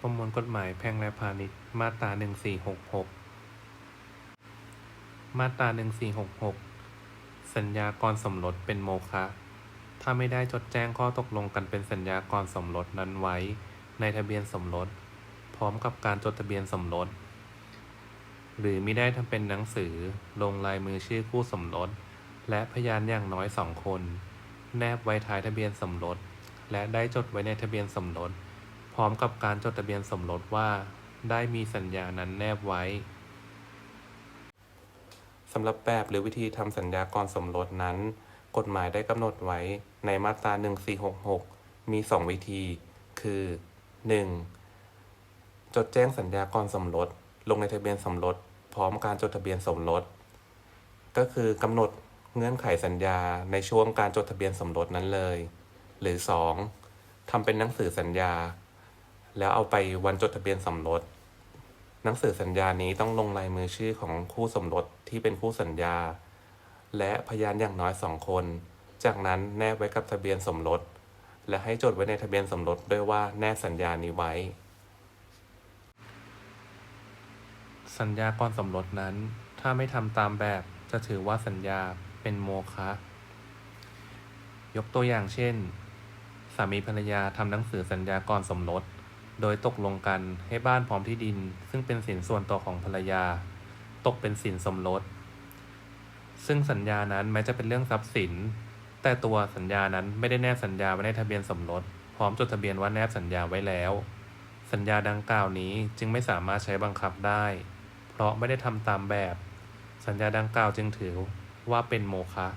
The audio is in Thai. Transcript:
ประมวลกฎหมายแพ่งและพาณิชย์มาตรา 1466 มาตรา 1466 สัญญากรสมรสเป็นโมฆะ ถ้าไม่ได้จดแจ้งข้อตกลงกันเป็นสัญญากรสมรสนั้นไว้ ในทะเบียนสมรส พร้อมกับการจดทะเบียนสมรส หรือมิได้ทำเป็นหนังสือลงลายมือชื่อคู่สมรส และพยานอย่างน้อยสองคน แนบไว้ท้ายทะเบียนสมรส และได้จดไว้ในทะเบียนสมรส พร้อมกับการจดทะเบียนสมรสว่าได้มีสัญญานั้นแนบไว้สำหรับแบบหรือวิธีทำสัญญากรสมรสนั้น กฎหมายได้กำหนดไว้ในมาตรา 1466 มี 2 วิธี คือ 1. จดแจ้งสัญญากรสมรส ลงในทะเบียนสมรส พร้อมการจดทะเบียนสมรส ก็คือกำหนดเงื่อนไขสัญญาในช่วงการจดทะเบียนสมรสนั้นเลย หรือ 2. ทำเป็นหนังสือสัญญา แล้วเอาไปวันจดทะเบียนสมรส หนังสือสัญญานี้ต้องลงลายมือชื่อของคู่สมรสที่เป็นคู่สัญญา และพยานอย่างน้อยสองคน จากนั้นแนบไว้กับทะเบียนสมรส และให้จดไว้ในทะเบียนสมรสด้วยว่าแนบสัญญานี้ไว้ สัญญากรสมรสนั้น ถ้าไม่ทำตามแบบจะถือว่าสัญญาเป็นโมฆะยกตัวอย่างเช่น สามีภรรยาทำหนังสือสัญญากรสมรส โดยตกลงกันให้บ้านพร้อมที่ดิน ซึ่งเป็นสินส่วนตัวของภรรยา ตกเป็นสินสมรส ซึ่งสัญญานั้นแม้จะเป็นเรื่องทรัพย์สิน แต่ตัวสัญญานั้นไม่ได้แนบสัญญาไว้ในทะเบียนสมรส พร้อมจดทะเบียนว่าแนบสัญญาไว้แล้ว สัญญาดังกล่าวนี้จึงไม่สามารถใช้บังคับได้ เพราะไม่ได้ทำตามแบบ สัญญาดังกล่าวจึงถือว่าเป็นโมฆะ